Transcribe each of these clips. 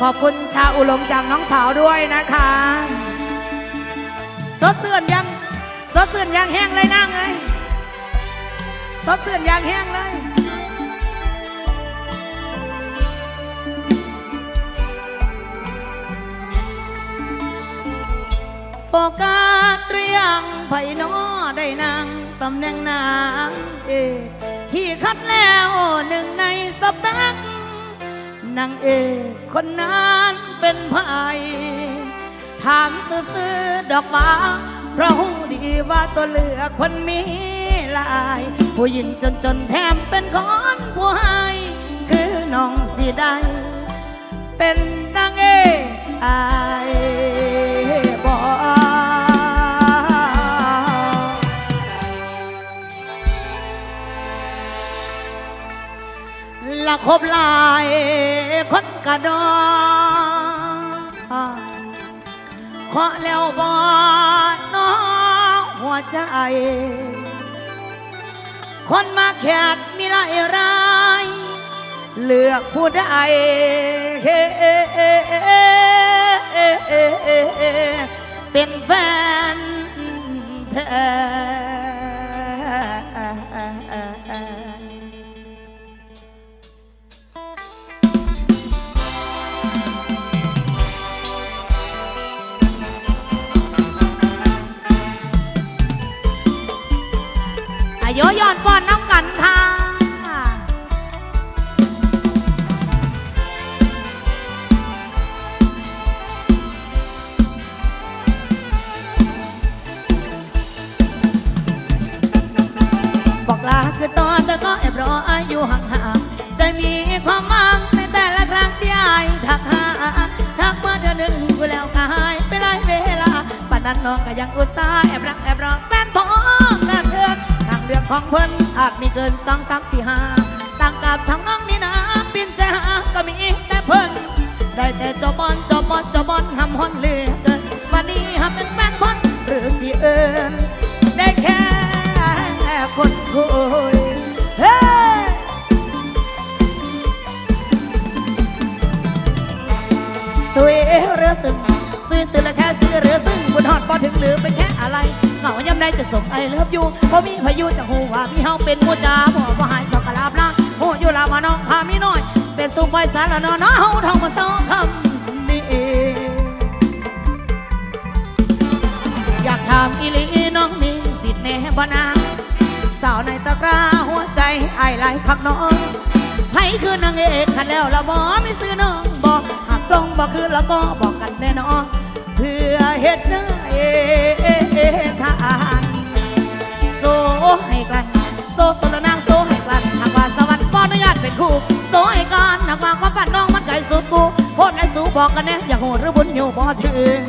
ขอบคุณชาอุลมจากน้องสาวด้วยนะคะ สดเสื่อนยัง สดเสื่อนยังแห้งเลยนั่งเลยสดเสื่อนยังแห้งเลยโฟกัสเรียงไผ่นอได้นางตำแหน่งนางเอกที่คัดแล้วหนึ่งในสเปก นางเอกคนนั้นเป็นไผ่ถามซื้อดอกฟ้าเพราะหูดีว่าตัวเลือกคนมีหลาย ผู้หญิงจนจนแถมเป็นคนผู้ให้คือน้องสีได้ เป็นนางเอกอาย ละคบหลายคนกระดอขอแล้วบอน้อหัวใจ คนมาแขกมีหลายราย เลือกผู้ใดเป็นแฟนเธอ ฟ้อนป้อนน้ำกันค่ะบอกลาคือตอนเธอก็แอบรออายุห่างๆใจมีความหวังในแต่ละครั้งที่อายทักหาทักมาเดือนหนึ่งกูแล้วก็หายไปหลายเวลาป่านนั้นน้องก็ยังอุตส่าห์แอบรัก ของเพิ่นอาจมีเกินสองสามสี่ห้าต่างกับทางน้องนี่นะปินใจหาก็มีแต่เพิ่นได้แต่จอบอนจอบอนจอบอนหำฮอนเหลือเกินวันนี้หำเป็นแฟนพ้นหรือสิเอิญ ได้จะส่งไอเลิฟอยู่เพราะมีพายุจากหูว่ามีเฮาเป็นมูจาบ่บ่หายสกลาบละหูอยู่ลามาน้องพามีน้อย เป็นสุมไว้สารละนอน้อเฮาทองมาสองคำนี้เองอยากถามอีลีน้องมีสิทธิ์แน่บ่นาสาวในตะกร้าหัวใจไอไหลคักน้องไผคือนางเอกขันแล้วละบอไม่ซื้อน้องบอกหากทรงบอกคือละก็บอกกันแน่นอนเพื่อเฮ็ดเนื้อเอ ทานโซให้ไกันโซโซลนางโซให้กันหากว่าสวรรค์ป้อนอนุญาตเป็นคู่โซให้กันหากว่าความฝันน้องมันไกลสุดกูโพดและสู้บอกกันแน่อย่าโหดหรือบุญอยู่บ่ถึง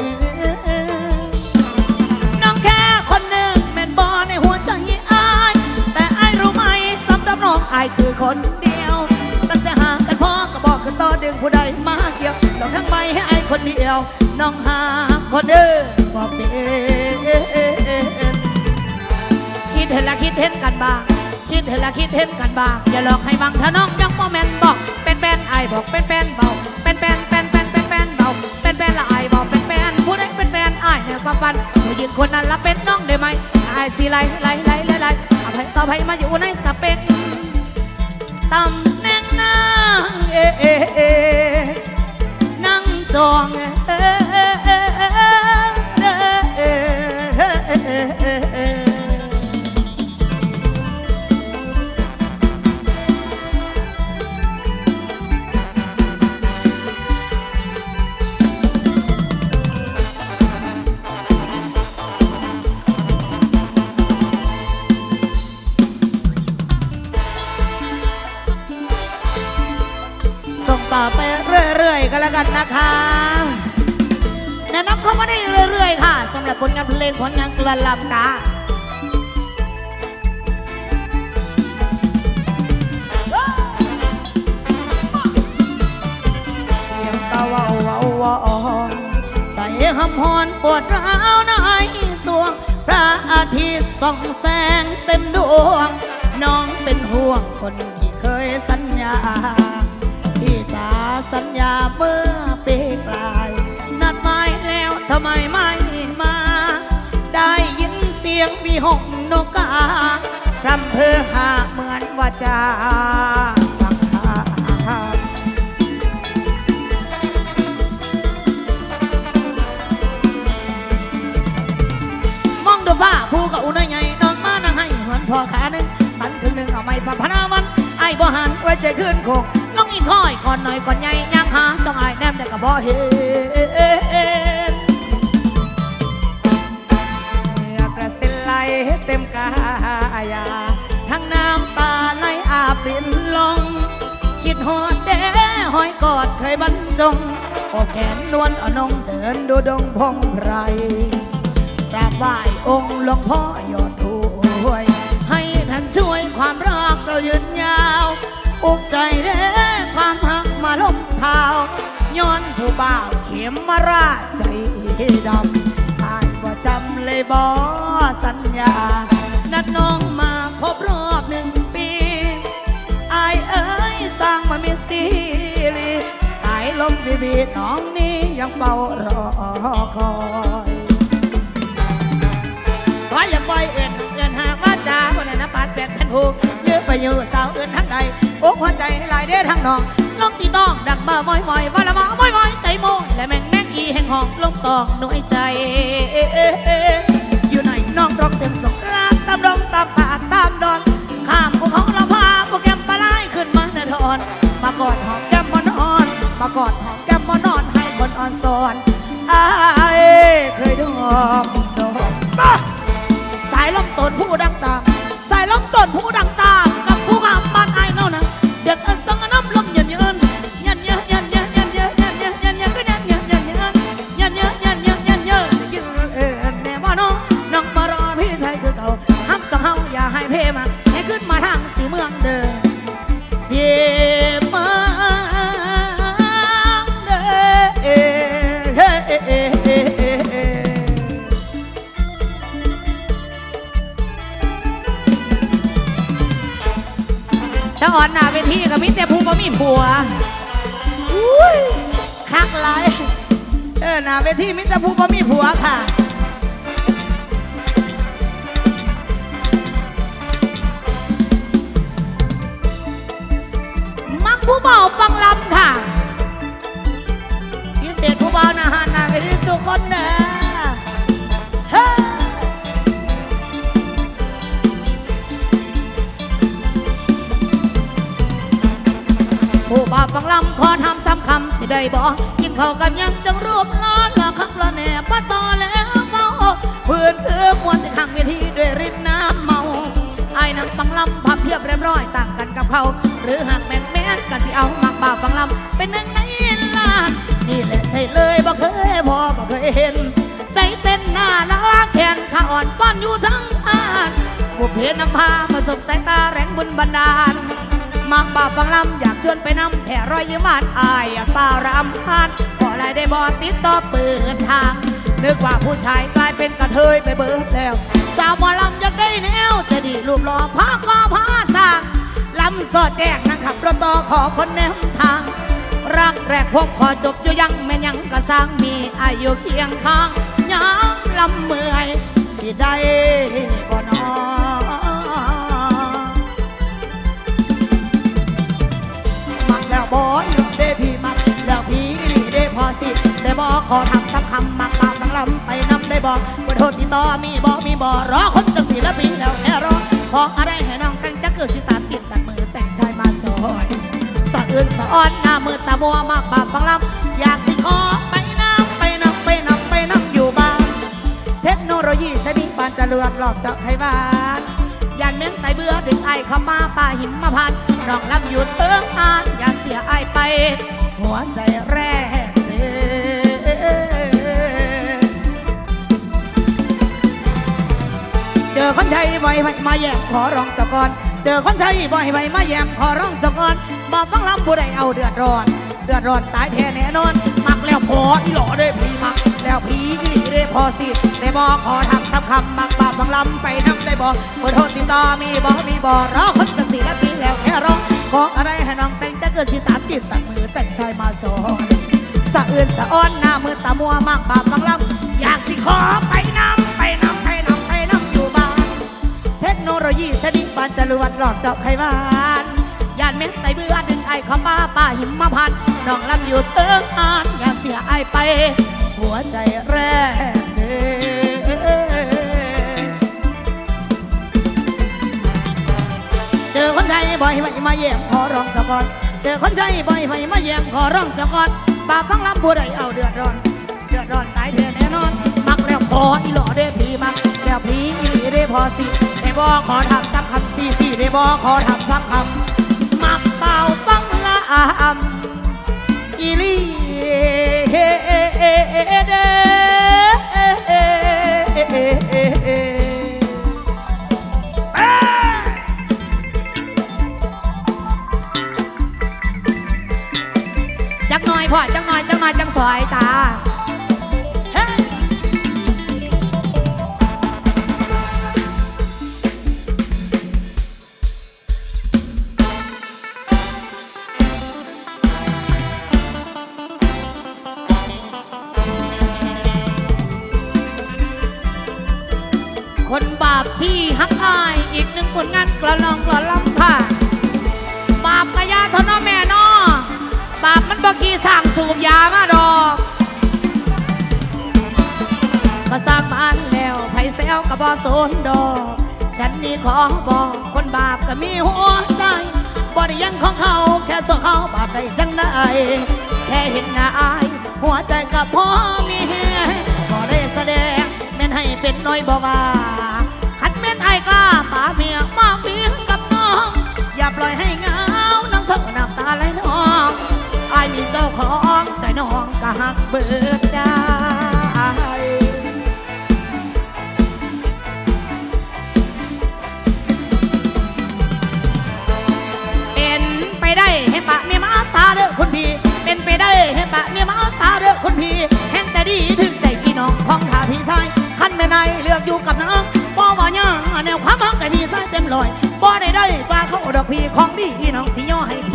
น้องแค่คนหนึ่งแม่นบอในหัวใจอายแต่อายรู้ไหมสำหรับน้องอายคือคนเดียวตั้งแต่ห่างกันพ่อก็บอกคือต่อดึงผู้ใดมาเกี่ยวลองทั้งใบให้อายคนเดียวน้องหาคนเด้อบอกเป็น คิดเห็นกันบ้าง คิดเห็นละคิดเห็นกันบ้าง อย่าหลอกให้บังถ้าน้องยังโมแมนบอก เป็นแป้นไอบอกเป็นแป้นเบา เป็นแป้นแป้นแป้นเป็นแป้นเบา เป็นแป้นละไอบอกเป็นแป้นผู้ใดเป็นแป้นไอายเนี่ยความฝันผู้หญิงคนนั้นละเป็นน้องได้ไหมไอสิไล่ไล่ไล่ไล่ไล่อภัยต่อภัยมาอยู่ในสเปกตำแหน่งนางเอเอเอนั่งจอง ผลงานเพลงผลงานกระลำจ้าเสียงตะวาววาววอนใจหำหอนปวดร้าวในสวง พระอาทิตย์ส่องแสงเต็มดวง น้องเป็นห่วงคนที่เคยสัญญา ที่จะสัญญาเมื่อ ยงวีหงนกกาพรำเพอหาเหมือนว่าจะสังหารมองดูฟ้าผู้กับอุณใหญ่นองมานั่งให้หวนพอขาหนึ่งตันถึงหนึ่งเอาไม่พัพนาวันไอ้บ่หันไว้ใจขึ้นโคงน้องอินคอยก่อนหน่อยก่อนใหญ่ยังหาสองไอ้ายแนมได้กับบ่เห็ายาทั้งน้ำตาไหลอาบรินลง คิดหอดแด้หอยกอดเคยบรรจงโอแขนนวลอ่อนงเดินดูดงพงไพรกราบไหว้องค์หลวงพ่อยอดรวย ให้ท่านช่วยความรักเรายืนยาวอุกใจเด้ความหักมาล้มเท้าย้อนผู้บ่าวเข็มมาราใจดำอายว่าจำเลยบอสัญญา นัดน้องมาครบรอบหนึ่งปีอายเอ้ยสร้างมามีซีรีสายลมบีบีน้องนี้ยังเบารอคอยขออย่าปล่อยเอื่นเอื่นหากว่าจ้าคนนั้นนะปาดแปดแผ่นผูยื้อไปอยู่สาวอื่นทั้งใดโอ้หัวใจหลายเด้อทั้งน้องลมตีต้องดังมามอยมอยว่าละมามอยมอยใจโมยและแม่งแม่งอีแห่งห้องลมตองหน่วยใจ นน้องร้องเสียงสงกรานตามดงตามป่าตามดอน ข้ามภูเขาละพาโปรแกรมปลาไหลขึ้นมาเนทอนมากอดหอมแก้มมอนอนมากอดหอมแก้มมอนอนให้คนอ่อนสอนอายเคยดอกดอกมาสายลมต้นผู้ดังตามสายลมต้นผู้ดัง หน้าเวทีมิต่ผู้บ่มีผัวค่ะมักผู้เบาฟังลำค่ะ พิเศษผู้เบานาหานหนาเวทีสุคนเด้อเฮ้ยผู้บ่าวฟังลำขอทำซ้ำคำสิได้บอกกินข้าวกันยังจังรูปล้อ ละแหน่ป้าต่อแล้วเมาเพื่อนคือมวนที่ข้างเวทีด้วยรินน้ำเมาไอ้นังฟังลำพับเพียบเรียบร้อยต่างกันกับเขา หรือหากแม่นแม่นก็สิเอามักบ่าฟังลำเป็นหนึ่งในล้าน นี่แหละใช่เลยบ่เคยพอบ่เคยเห็น ใจเต้นหน้าลาแขนขาอ่อนป้อนอยู่ทั้งอ่านผู้เพนำพาประสบสายตาแรงบุญบันดาลมักบ่าฟังลำอยากชวนไปนำแผ่รอยยิ้มหวานอายอยากเปล่ารำพาน อลายได้บอติดต่อเปิดทาง นึกว่าผู้ชายกลายเป็นกระเทยไปเบิดแล้ว สาวหมอลำอยากได้แนวจะดีรูปหล่อพาคอพาสร้างลำสอดแจกนะครับรถต่อขอคนแนวทาง รักแรกพบขอจบอยู่ยังแม่นยังกระสร้างมีอายุเคียงข้างย้ำลำเมื่อยสิได้บ่ สิได้บอกขอทำสักคำมักปากตั้งลำไปนำได้บอกว่าโทษที่ต่อมีบอกมีบอกรอคนจังศิลปินแล้วแค่รอขออะไรให้น้องแต่งจักเกิดสิตาติดตัดมือแต่งชายมาสอนสะอื่นสะอ้อนหน้ามือตามัวมากปากฟังลำอยากสิขอไปน้ำไปน้ำไปน้ำไปน้ำอยู่บ้านเทคโนโลยีชนิดปานจะเลือกหลอกเจาะไขบ้านยานเม้นไตเบื่อดึงไอเข้ามาป่าหิมมาพันน้องลำหยุดเอิงอ่านอยากเสียไอายไป หัวใจแรก อคนใช้บ่อยไว้มาแย่มขอร้องเจ้าก่อน เจอคนใช้บ่อยไว้มาแย่มขอร้องเจ้าก่อนบ่ฟังลำผู้ใดเอาเดือดร้อน เดือดร้อนตายแท้แน่นอน มักแล้วพออีหล่อได้พีมัก แล้วผีอีหลีได้พอสิได้บอกขอทำสักคำมักบาปบังลำไปน้ำได้บอกขอโทษติดต่อมีบอกมีบอกรอคนกันสิและปีแล้วแค่ร้องขออะไรให้น้องแต่งจะเกิดสิตามติดตัดมือแต่งชายมาสอนสะอื่นสะอ้อนหน้ามือตามัวมากบาปบางลำอยากสิขอ รวดหลอกเจาะไขวานยานเม็ดไตเบื่อดึงไอเข้ามาป่าหิมพันน้องลำอยู่เติงอ่านอยากเสียไอไป หัวใจแรกเจอเจอคนใจบ่อยไม่มาเยี่ยมขอร้องเจ้าก่อน เจอคนใจบ่อยไม่มาเยี่ยมขอร้องเจ้าก่อนบาปฟังลำบัวได้เอาเดือดร้อน เดือดร้อนตายเดือดแน่นอน มักแล้วพออีหล่อได้ผีมักแล้วผีอีหลีได้พอสิ บอขอทำซ้ำคำสี่สี่ได้บอขอทำซ้ำคำ คนบาปที่หักอายอีกหนึ่งผลงานกระลองกระลำค่ะบาปกระยาทนะแม่นอบาปมันบกีสั่งสูบยามาดอกก็สร้างบ้านแล้วไผแซวก็บ่สนดอก ฉันนี่ขอบอกคนบาปก็มีหัวใจบ่ได้ยังของเขาแค่ส่เขาบาปได้จังได้แค่เห็นหน้าอาย หัวใจก็พอมีบ่ได้แสดงแม่นให้เป็นน้อยบ่ว่า กล้าป่าเมียมาเมียกับน้อง อย่าปล่อยให้เงาน้องเศร้าน้ำตาไหลนองอายมีเจ้าของแต่น้องก็หักเบิดใจเป็นไปได้ให้ปะเมียมาสาเด้อคุณพี่เป็นไปได้ให้ปะเมียมาสาเด้อคุณพี่แห่งแต่ดีถึงใจพี่น้องของท่าพี่ชายคันแม่นายเลือกอยู่กับน้อง แนวความรักกับพี่ชายเต็มลอยบ่ได้ได้กว่าเขาดอกพี่ของดีน้องสิย่อให้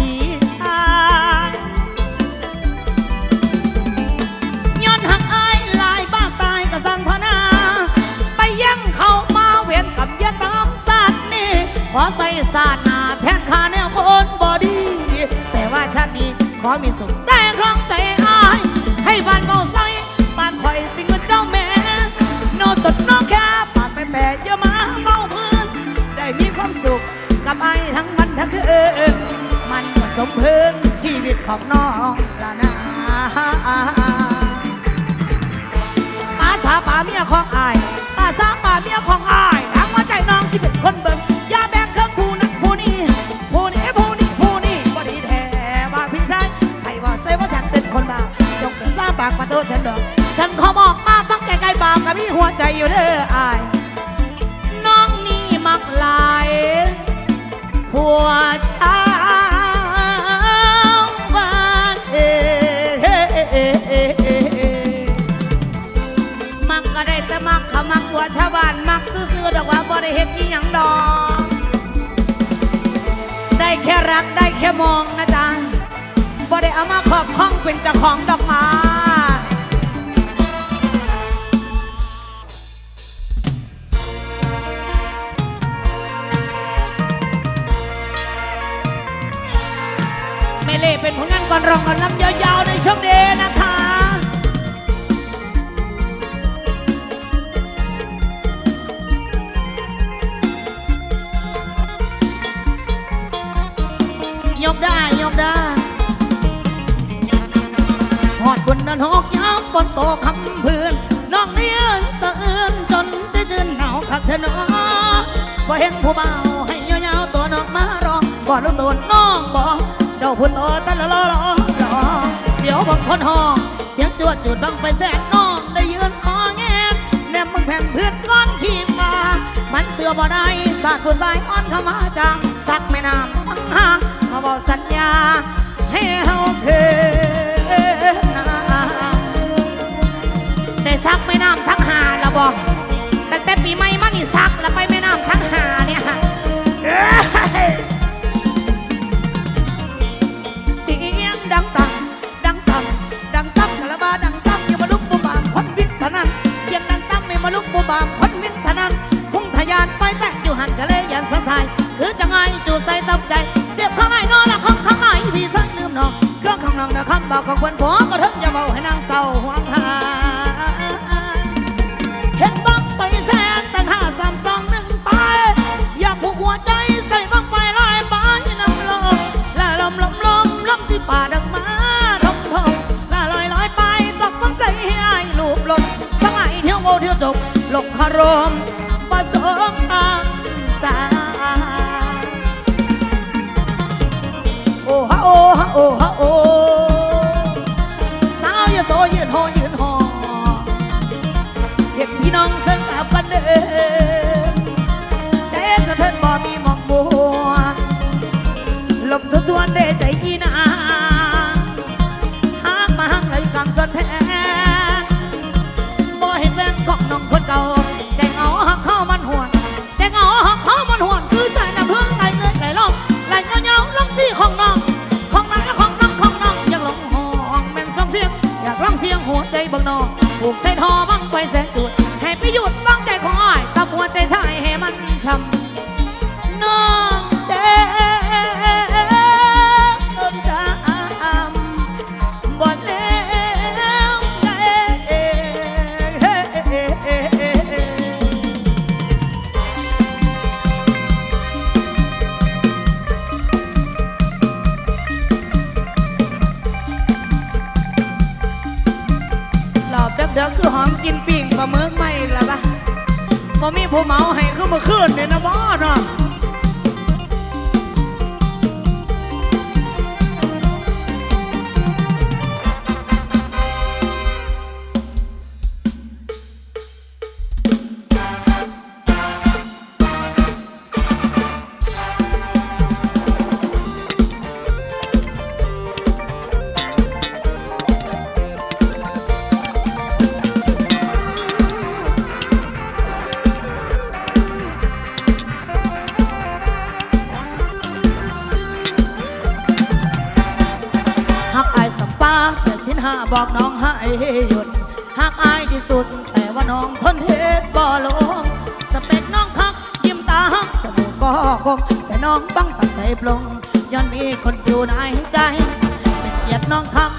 เมเล่เป็นผลงานก่อนรองก่อนลำยาวๆในช่วงเดนะคะยกได้ยกได้หอดบนนั้นหอกยาวบนโตคำพื้นน้องเรียนสะเอื้นจนจะจืนหนาวคักเธอเนาะบ่เห็นผู้เบาให้ยาวๆตัวน้องมารอบ่รู้ตัวน้องบ่เจ้าพุ่นโตตะละละละละเดี๋ยวบางคนห้องเสียงจวดจุดบังไปแสนน้องได้ยืนคอแงนแนมมึงแผ่นเพื่อนก้อนขี้มา มันเสือบ่ได้สาดผู้ชายอ่อนเข้ามาจังสักไม่นานทั้งหางมาบอกสัญญา ให้เฮาคืนนาได้ซักไม่น้ำทั้งหาละบอกตั้งแต่ปีใหม่มานี่ซักแล้วไปไม่น้ำทั้งหาเนี่ย อใส่ตับใจ เจ็บข้างในนอนละข้างข้างในพี่สักงลืมน้องเครื่องข้างนองนะคำบอกของคนผัวก็ถึงจะเบาให้นางเศร้าห่วงหาเห็นบ้างไปแสนแต่ห้าสามสองหนึ่งไป อยากผูกหัวใจใส่บ้างไปลายไปน้ำลมละลมลมลมลมที่ป่าดังมาทงทงละลอยลอยไปตกฟังใจให้ลูบหลดสมัยเที่ยวโมเที่ยวจบหลบคารม non se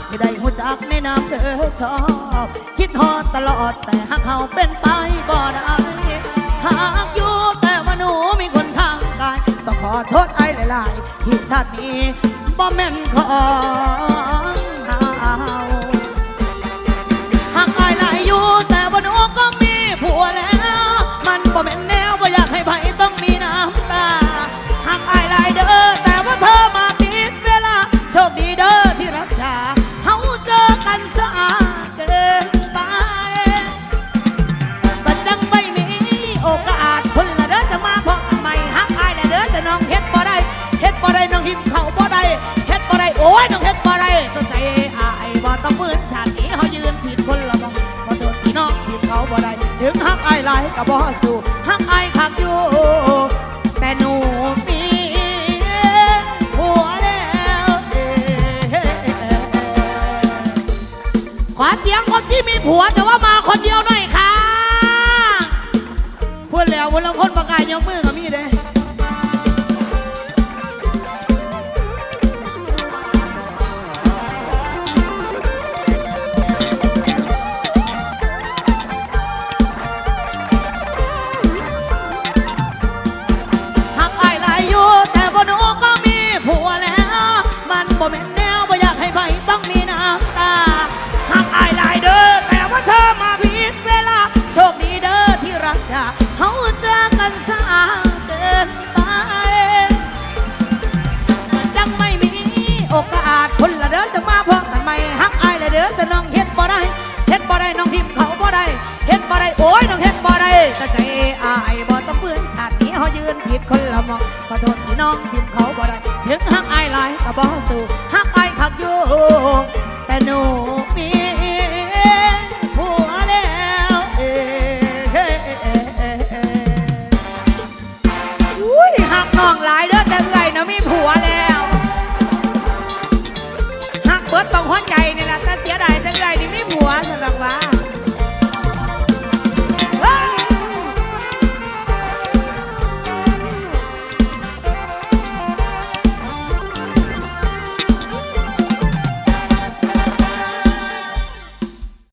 ไม่ได้หูจักในะนำเธอชอบ คิดฮอดตลอดแต่หักเฮาเป็นไปบ่ได้หากอยู่แต่ว่าหนูมีคนข้างกายต้องขอโทษไอ้หลาย ๆ ที่ชาตินี้บ่แม่นขอ ต้องปืนชาตินี้เขายืนผิดคนละมองก็โดนพี่น้องผิดเขาบ่ได้ถึงฮักไอ้ไรกับบ่สู้ฮักไอ้คักอยู่แต่หนูมีผัวแล้วขอเสียงคนที่มีผัว องขอโทษที่น้องจิ้มเขาบ่ได้ถึงหักไอายหลายก็บ่สู่หักไอายคักอยู่แต่หนูมี